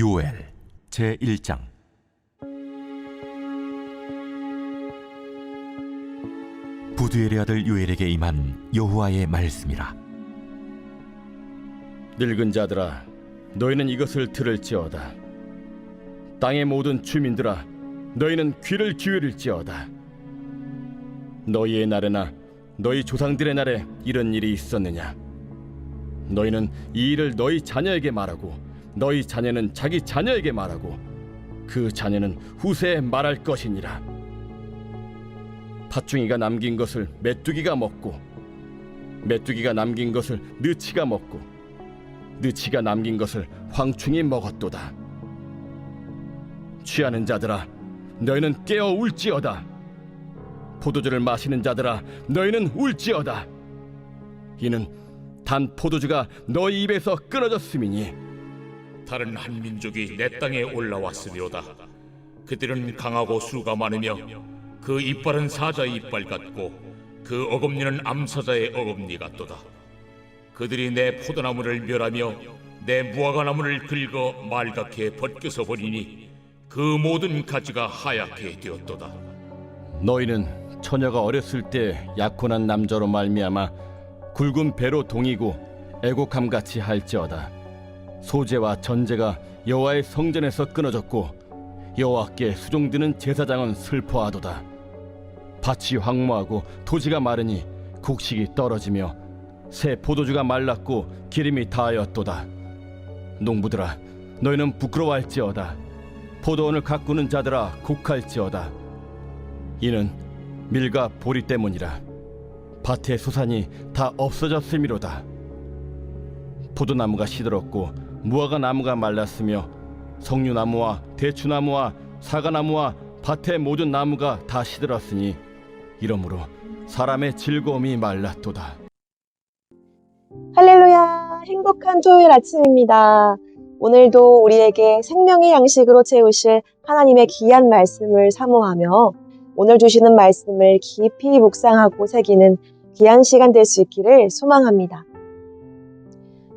요엘 제1장. 부두엘의 아들 요엘에게 임한 여호와의 말씀이라. 늙은 자들아 너희는 이것을 들을지어다. 땅의 모든 주민들아 너희는 귀를 기울일지어다. 너희의 날에나 너희 조상들의 날에 이런 일이 있었느냐? 너희는 이 일을 너희 자녀에게 말하고 너희 자녀는 자기 자녀에게 말하고 그 자녀는 후세에 말할 것이니라 팥중이가 남긴 것을 메뚜기가 먹고 메뚜기가 남긴 것을 느치가 먹고 느치가 남긴 것을 황충이 먹었도다. 취하는 자들아, 너희는 깨어 울지어다. 포도주를 마시는 자들아, 너희는 울지어다. 이는 단 포도주가 너희 입에서 끊어졌음이니 다른 한 민족이 내 땅에 올라왔으리로다. 그들은 강하고 수가 많으며 그 이빨은 사자의 이빨 같고 그 어금니는 암사자의 어금니 같도다. 그들이 내 포도나무를 멸하며 내 무화과나무를 긁어 말갛게 벗겨서 버리니 그 모든 가지가 하얗게 되었도다. 너희는 처녀가 어렸을 때 약혼한 남자로 말미암아 굵은 배로 동이고 애곡함 같이 할지어다. 소재와 전제가 여호와의 성전에서 끊어졌고 여호와께 수종드는 제사장은 슬퍼하도다. 밭이 황무하고 토지가 마르니 곡식이 떨어지며 새 포도주가 말랐고 기름이 다하였도다. 농부들아, 너희는 부끄러워할지어다. 포도원을 가꾸는 자들아, 곡할지어다. 이는 밀과 보리 때문이라. 밭의 소산이 다 없어졌음이로다. 포도나무가 시들었고 무화과 나무가 말랐으며 석류나무와 대추나무와 사과나무와 밭의 모든 나무가 다 시들었으니 이러므로 사람의 즐거움이 말랐도다. 할렐루야! 행복한 토요일 아침입니다. 오늘도 우리에게 생명의 양식으로 채우실 하나님의 귀한 말씀을 사모하며 오늘 주시는 말씀을 깊이 묵상하고 새기는 귀한 시간 될 수 있기를 소망합니다.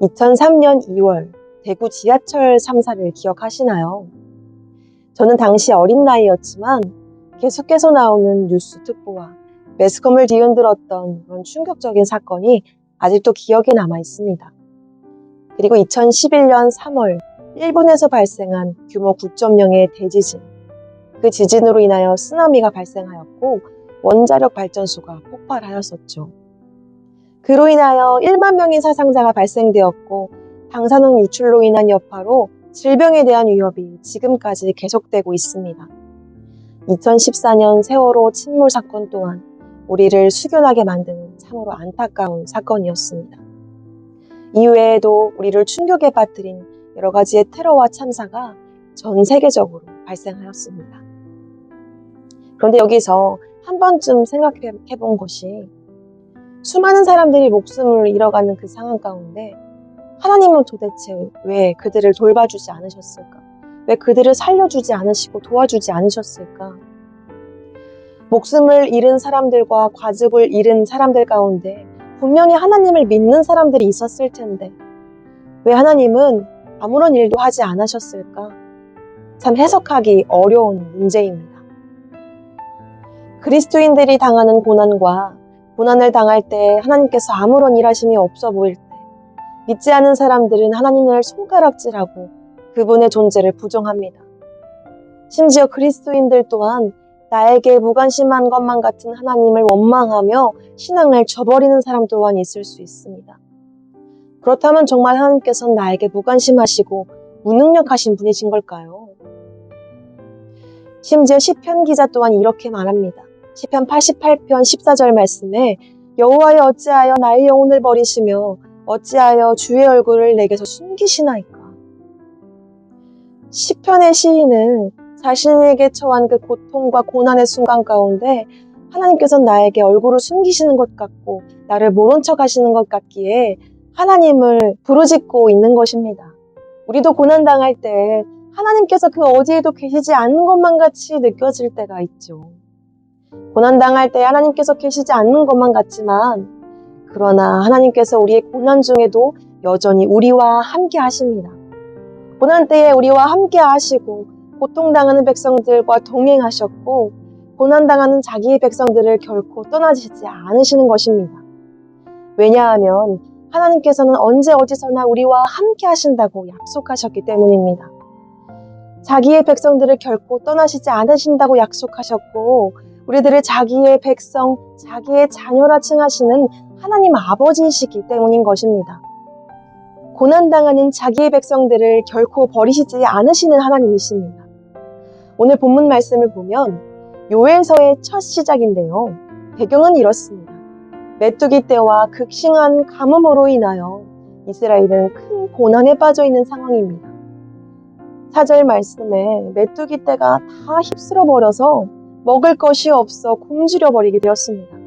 2003년 2월 대구 지하철 3사를 기억하시나요? 저는 당시 어린 나이였지만 계속해서 나오는 뉴스 특보와 매스컴을 뒤흔들었던 그런 충격적인 사건이 아직도 기억에 남아 있습니다. 그리고 2011년 3월 일본에서 발생한 규모 9.0의 대지진. 그 지진으로 인하여 쓰나미가 발생하였고 원자력 발전소가 폭발하였었죠. 그로 인하여 1만 명의 사상자가 발생되었고 방사능 유출로 인한 여파로 질병에 대한 위협이 지금까지 계속되고 있습니다. 2014년 세월호 침몰 사건 또한 우리를 숙연하게 만드는 참으로 안타까운 사건이었습니다. 이외에도 우리를 충격에 빠뜨린 여러 가지의 테러와 참사가 전 세계적으로 발생하였습니다. 그런데 여기서 한 번쯤 생각해 본 것이 수많은 사람들이 목숨을 잃어가는 그 상황 가운데 하나님은 도대체 왜 그들을 돌봐주지 않으셨을까? 왜 그들을 살려주지 않으시고 도와주지 않으셨을까? 목숨을 잃은 사람들과 과즙을 잃은 사람들 가운데 분명히 하나님을 믿는 사람들이 있었을 텐데 왜 하나님은 아무런 일도 하지 않으셨을까? 참 해석하기 어려운 문제입니다. 그리스도인들이 당하는 고난과 고난을 당할 때 하나님께서 아무런 일하심이 없어 보일 때 믿지 않은 사람들은 하나님을 손가락질하고 그분의 존재를 부정합니다. 심지어 그리스도인들 또한 나에게 무관심한 것만 같은 하나님을 원망하며 신앙을 저버리는 사람 또한 있을 수 있습니다. 그렇다면 정말 하나님께서는 나에게 무관심하시고 무능력하신 분이신 걸까요? 심지어 시편 기자 또한 이렇게 말합니다. 시편 88편 14절 말씀에 여호와여 어찌하여 나의 영혼을 버리시며 어찌하여 주의 얼굴을 내게서 숨기시나이까. 시편의 시인은 자신에게 처한 그 고통과 고난의 순간 가운데 하나님께서 나에게 얼굴을 숨기시는 것 같고 나를 모른 척 하시는 것 같기에 하나님을 부르짖고 있는 것입니다. 우리도 고난당할 때 하나님께서 그 어디에도 계시지 않는 것만 같이 느껴질 때가 있죠. 고난당할 때 하나님께서 계시지 않는 것만 같지만 그러나 하나님께서 우리의 고난 중에도 여전히 우리와 함께 하십니다. 고난 때에 우리와 함께 하시고 고통당하는 백성들과 동행하셨고 고난당하는 자기의 백성들을 결코 떠나시지 않으시는 것입니다. 왜냐하면 하나님께서는 언제 어디서나 우리와 함께 하신다고 약속하셨기 때문입니다. 자기의 백성들을 결코 떠나시지 않으신다고 약속하셨고 우리들을 자기의 백성, 자기의 자녀라 칭하시는 하나님 아버지이시기 때문인 것입니다. 고난당하는 자기의 백성들을 결코 버리시지 않으시는 하나님이십니다. 오늘 본문 말씀을 보면 요엘서의 첫 시작인데요. 배경은 이렇습니다. 메뚜기 떼와 극심한 가뭄으로 인하여 이스라엘은 큰 고난에 빠져 있는 상황입니다. 4절 말씀에 메뚜기 떼가 다 휩쓸어 버려서 먹을 것이 없어 굶주려 버리게 되었습니다.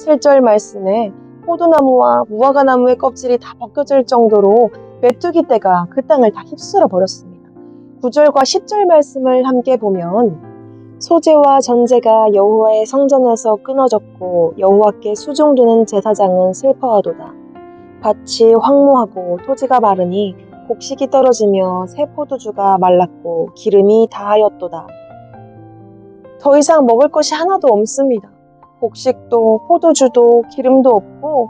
7절 말씀에 포도나무와 무화과나무의 껍질이 다 벗겨질 정도로 메뚜기 떼가 그 땅을 다 휩쓸어 버렸습니다. 9절과 10절 말씀을 함께 보면 소재와 전제가 여호와의 성전에서 끊어졌고 여호와께 수종드는 제사장은 슬퍼하도다. 밭이 황무하고 토지가 마르니 곡식이 떨어지며 새 포도주가 말랐고 기름이 다하였도다. 더 이상 먹을 것이 하나도 없습니다. 곡식도 포도주도 기름도 없고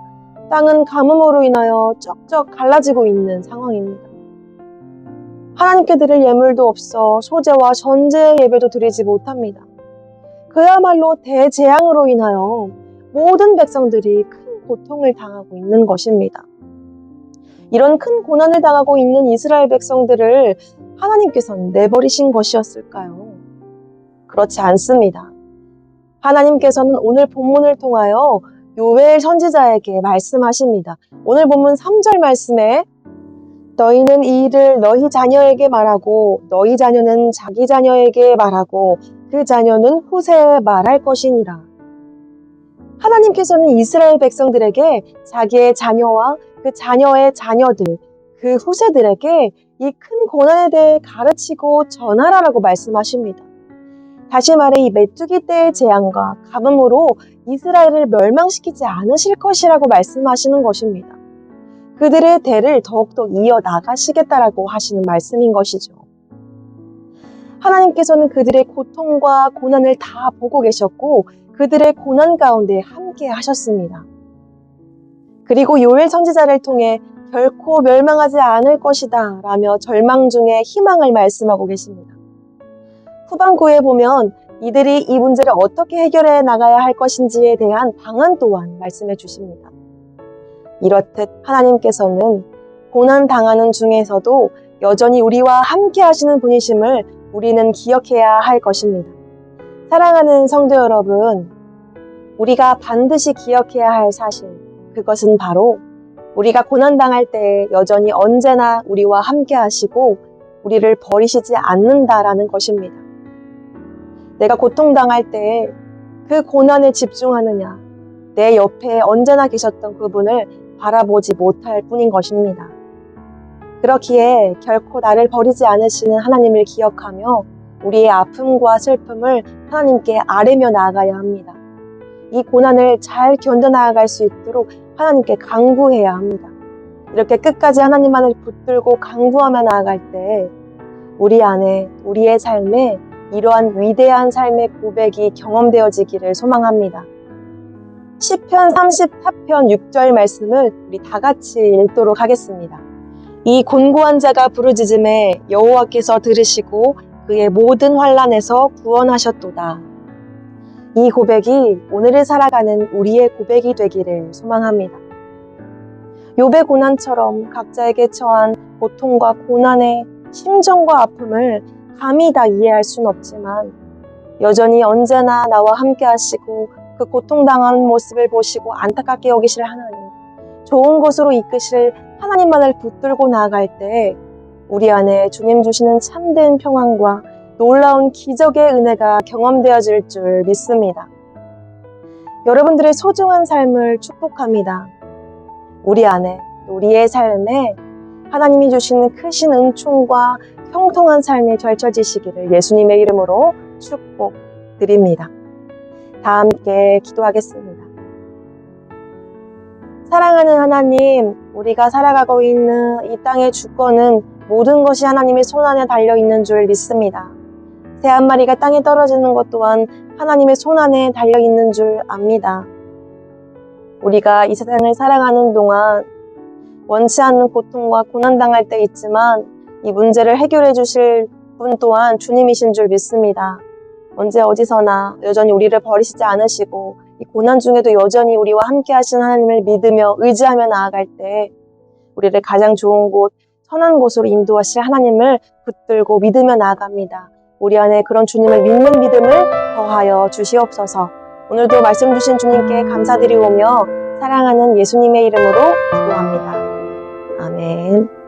땅은 가뭄으로 인하여 쩍쩍 갈라지고 있는 상황입니다. 하나님께 드릴 예물도 없어 소재와 전제의 예배도 드리지 못합니다. 그야말로 대재앙으로 인하여 모든 백성들이 큰 고통을 당하고 있는 것입니다. 이런 큰 고난을 당하고 있는 이스라엘 백성들을 하나님께서는 내버리신 것이었을까요? 그렇지 않습니다. 하나님께서는 오늘 본문을 통하여 요엘 선지자에게 말씀하십니다. 오늘 본문 3절 말씀에 너희는 이 일을 너희 자녀에게 말하고 너희 자녀는 자기 자녀에게 말하고 그 자녀는 후세에 말할 것이니라. 하나님께서는 이스라엘 백성들에게 자기의 자녀와 그 자녀의 자녀들, 그 후세들에게 이 큰 고난에 대해 가르치고 전하라라고 말씀하십니다. 다시 말해 이 메뚜기 때의 재앙과 가뭄으로 이스라엘을 멸망시키지 않으실 것이라고 말씀하시는 것입니다. 그들의 대를 더욱더 이어 나가시겠다라고 하시는 말씀인 것이죠. 하나님께서는 그들의 고통과 고난을 다 보고 계셨고 그들의 고난 가운데 함께 하셨습니다. 그리고 요엘 선지자를 통해 결코 멸망하지 않을 것이다 라며 절망 중에 희망을 말씀하고 계십니다. 후반부에 보면 이들이 이 문제를 어떻게 해결해 나가야 할 것인지에 대한 방안 또한 말씀해 주십니다. 이렇듯 하나님께서는 고난 당하는 중에서도 여전히 우리와 함께 하시는 분이심을 우리는 기억해야 할 것입니다. 사랑하는 성도 여러분, 우리가 반드시 기억해야 할 사실, 그것은 바로 우리가 고난당할 때 여전히 언제나 우리와 함께 하시고 우리를 버리시지 않는다라는 것입니다. 내가 고통당할 때그 고난에 집중하느냐, 내 옆에 언제나 계셨던 그분을 바라보지 못할 뿐인 것입니다. 그렇기에 결코 나를 버리지 않으시는 하나님을 기억하며 우리의 아픔과 슬픔을 하나님께 아뢰며 나아가야 합니다. 이 고난을 잘 견뎌나갈 수 있도록 하나님께 강구해야 합니다. 이렇게 끝까지 하나님만을 붙들고 강구하며 나아갈 때 우리 안에 우리의 삶에 이러한 위대한 삶의 고백이 경험되어지기를 소망합니다. 시편 34편 6절 말씀을 우리 다 같이 읽도록 하겠습니다. 이 곤고한 자가 부르짖음에 여호와께서 들으시고 그의 모든 환란에서 구원하셨도다. 이 고백이 오늘을 살아가는 우리의 고백이 되기를 소망합니다. 욥의 고난처럼 각자에게 처한 고통과 고난의 심정과 아픔을 감히 다 이해할 수는 없지만 여전히 언제나 나와 함께 하시고 그 고통당하는 모습을 보시고 안타깝게 여기실 하나님, 좋은 곳으로 이끄실 하나님만을 붙들고 나아갈 때 우리 안에 주님 주시는 참된 평안과 놀라운 기적의 은혜가 경험되어질 줄 믿습니다. 여러분들의 소중한 삶을 축복합니다. 우리 안에, 우리의 삶에 하나님이 주시는 크신 은총과 형통한 삶이 펼쳐지시기를 예수님의 이름으로 축복드립니다. 다 함께 기도하겠습니다. 사랑하는 하나님, 우리가 살아가고 있는 이 땅의 주권은 모든 것이 하나님의 손안에 달려 있는 줄 믿습니다. 새 한 마리가 땅에 떨어지는 것 또한 하나님의 손안에 달려 있는 줄 압니다. 우리가 이 세상을 살아가는 동안 원치 않는 고통과 고난당할 때 있지만 이 문제를 해결해 주실 분 또한 주님이신 줄 믿습니다. 언제 어디서나 여전히 우리를 버리시지 않으시고 이 고난 중에도 여전히 우리와 함께 하신 하나님을 믿으며 의지하며 나아갈 때 우리를 가장 좋은 곳, 선한 곳으로 인도하실 하나님을 붙들고 믿으며 나아갑니다. 우리 안에 그런 주님을 믿는 믿음을 더하여 주시옵소서. 오늘도 말씀 주신 주님께 감사드리오며 사랑하는 예수님의 이름으로 기도합니다. 아멘.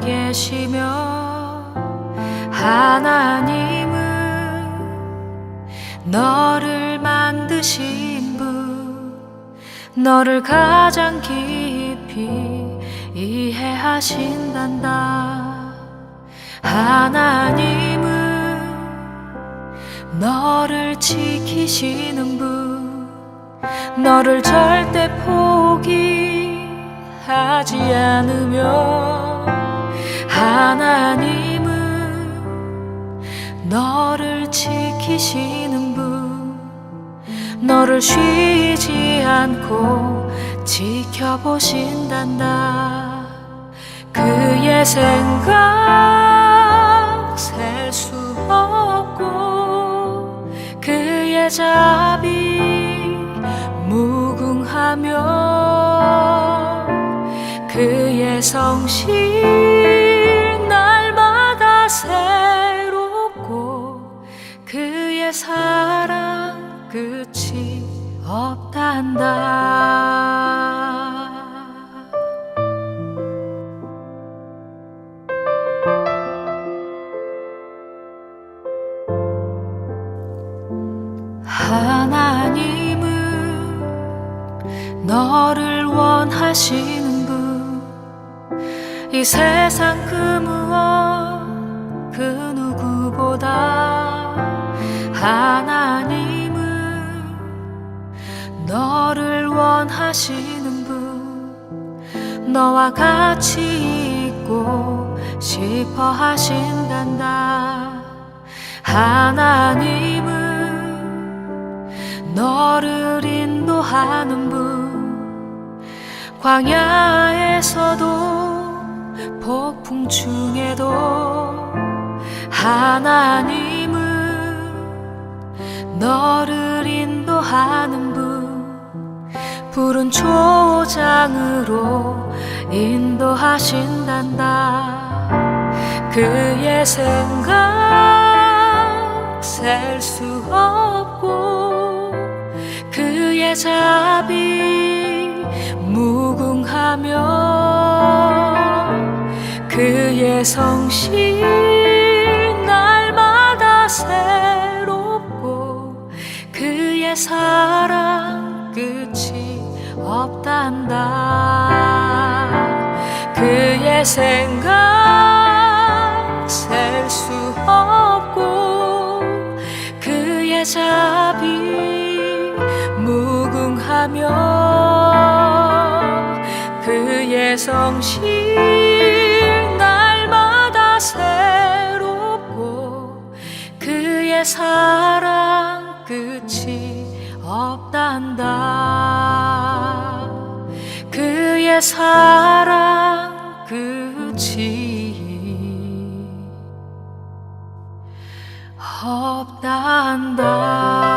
계시며, 하나님은 너를 만드신 분, 너를 가장 깊이 이해하신단다. 하나님은 너를 지키시는 분, 너를 절대 포기하지 않으며, 하나님은 너를 지키시는 분, 너를 쉬지 않고 지켜보신단다. 그의 생각 셀 수 없고 그의 자비 무궁하며 그의 성실 사랑 끝이 없단다. 하나님은 너를 원하시는 분, 이 세상 그 무엇 그 누구보다 하나님은 너를 원하시는 분, 너와 같이 있고 싶어 하신단다. 하나님은 너를 인도하는 분 광야에서도 폭풍 중에도 하나님은 너를 인도하는 분 푸른 초장으로 인도하신단다. 그의 생각 셀 수 없고 그의 자비 무궁하며 그의 성실 날마다 새롭고 그의 사랑 끝이 없단다. 그의 생각 셀 수 없고 그의 자비 무궁하며 그의 성실 사랑 끝이 없단다